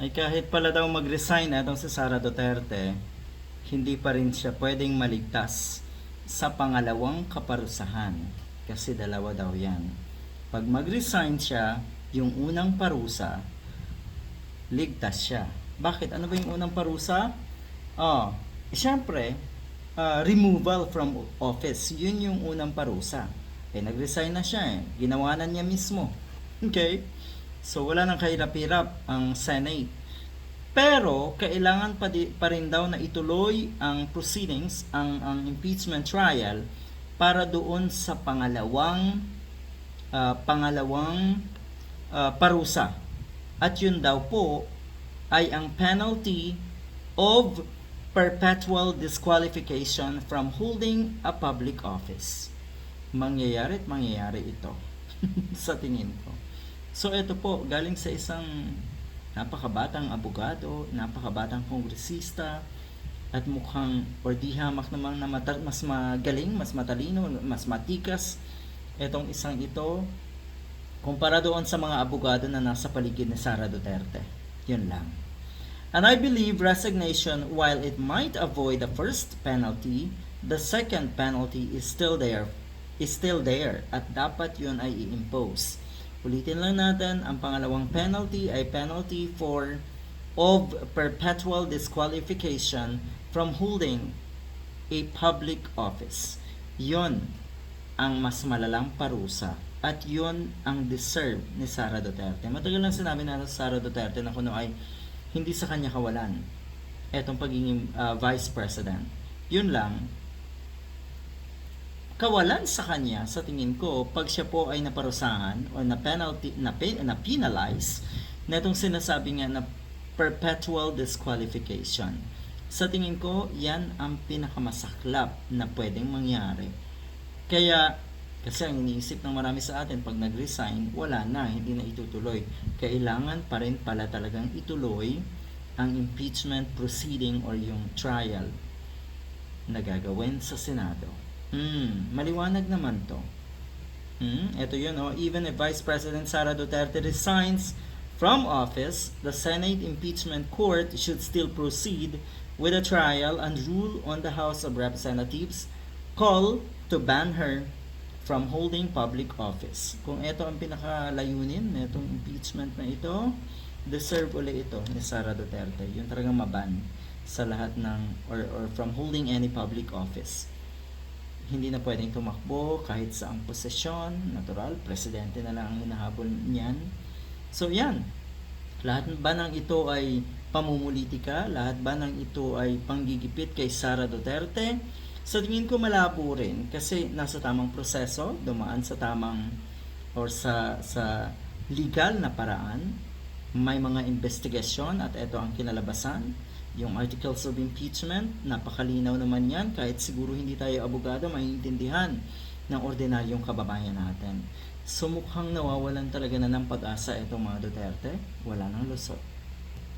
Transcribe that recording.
ay kahit pala daw mag-resign itong si Sara Duterte, hindi pa rin siya pwedeng maligtas sa pangalawang kaparusahan. Kasi dalawa daw yan. Pag mag-resign siya, yung unang parusa, ligtas siya. Bakit? Ano ba yung unang parusa? Oh, siyempre, ah, removal from office. Yun yung unang parusa. Eh, nag-resign na siya eh. Ginawa na niya mismo. Okay? So, wala nang kahirap-hirap ang Senate. Pero, kailangan pa, di, pa rin daw na ituloy ang proceedings, ang, ang impeachment trial, para doon sa pangalawang ah, pangalawang ah, parusa. At yun daw po ay ang penalty of perpetual disqualification from holding a public office. Mangyayari at mangyayari ito sa tingin ko. So ito po, galing sa isang napakabatang abogado, napakabatang kongresista, at mukhang or di hamak naman na mata- mas magaling, mas matalino, mas matikas itong isang ito kumpara doon sa mga abogado na nasa paligid ni Sara Duterte. Yun lang. And I believe resignation, while it might avoid the first penalty, the second penalty is still there. Is still there at dapat yun ay i-impose. Ulitin lang natin, ang pangalawang penalty ay penalty for of perpetual disqualification from holding a public office. Yon ang mas malalang parusa at yon ang deserve ni Sara Duterte. Matagal lang sinabi na sa Sara Duterte na kuno ay hindi sa kanya kawalan etong pagiging ah, vice president. Yun lang, kawalan sa kanya sa tingin ko pag siya po ay naparusahan o na penalty na, na penalize na itong sinasabi nga na perpetual disqualification. Sa tingin ko, yan ang pinakamasaklap na pwedeng mangyari. Kaya, kasi ang iniisip ng marami sa atin, pag nag-resign, wala na, hindi na itutuloy. Kailangan pa rin pala talagang ituloy ang impeachment proceeding or yung trial na gagawin sa Senado. Hmm, maliwanag naman to. Hmm, ito yun, oh. Even if Vice President Sara Duterte resigns from office, the Senate Impeachment Court should still proceed with a trial and rule on the House of Representatives call to ban her from holding public office. Kung ito ang pinakalayunin na itong impeachment na ito, deserve uli ito ni Sara Duterte. Yung talagang maban sa lahat ng or, or from holding any public office. Hindi na pwedeng tumakbo kahit sa ang posisyon, natural, presidente na lang ang hinahabol niyan. So yan, lahat ba ng ito ay pamumulitika? Lahat ba ng ito ay panggigipit kay Sara Duterte? Sa tingin ko malabo rin kasi nasa tamang proseso, dumaan sa tamang or sa sa legal na paraan. May mga investigasyon at ito ang kinalabasan. Yung articles of impeachment, napakalinaw naman yan kahit siguro hindi tayo abogado, maiintindihan ng ordinaryong kababayan natin. So mukhang nawawalan talaga na ng pag-asa itong mga Duterte, wala nang lusot.